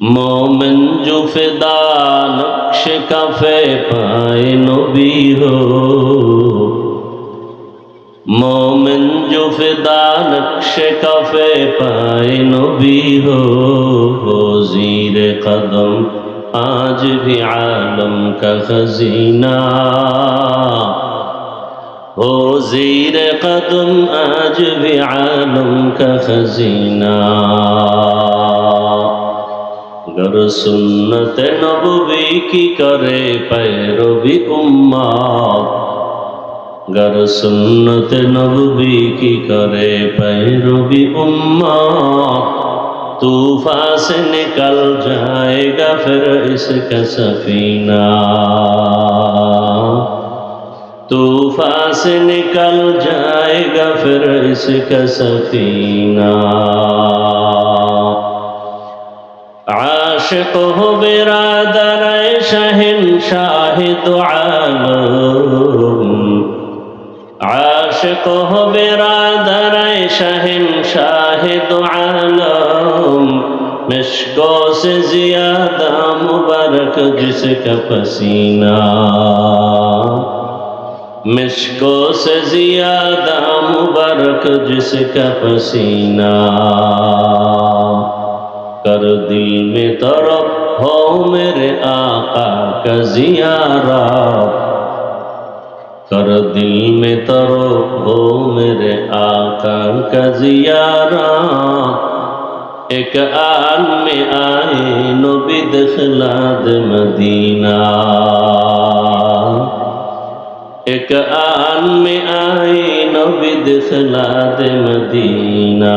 মোমেন জো ফেদা naqsh cafe পায় নবী হো মোমেন জো ফেদা নকশ কাফে পায় নবী হো হো জির কদম আজ ভি আলম কা খজিনা ہو زیر قدم آج بھی عالم کا خزینہ खजीना गर सुन्नत नबवी की करे पैरवी उम्मा गर सुन्नत नबवी की करे पैरवी उम्मा तूफा से निकल जाएगा फिर इसका सफीना तूफा से निकल जाएगा फिर इसका सफीना আশেক হবে রাদারায় শাহেন শাহেদ আলম আশেক হবে রাদারায় শাহেন শাহেদ আলম مشکو سے زیادہ مبارک جس کا پسینہ مشکو سے زیادہ مبارک جس کا پسینہ کر دل میں طرف ہو میرے آقا کا زیارہ کر دل میں طرف ہو میرے آقا کا زیارہ ایک آن میں آئے نبی دخلا دے مدینہ ایک آن میں آئے نبی دخلا دے مدینہ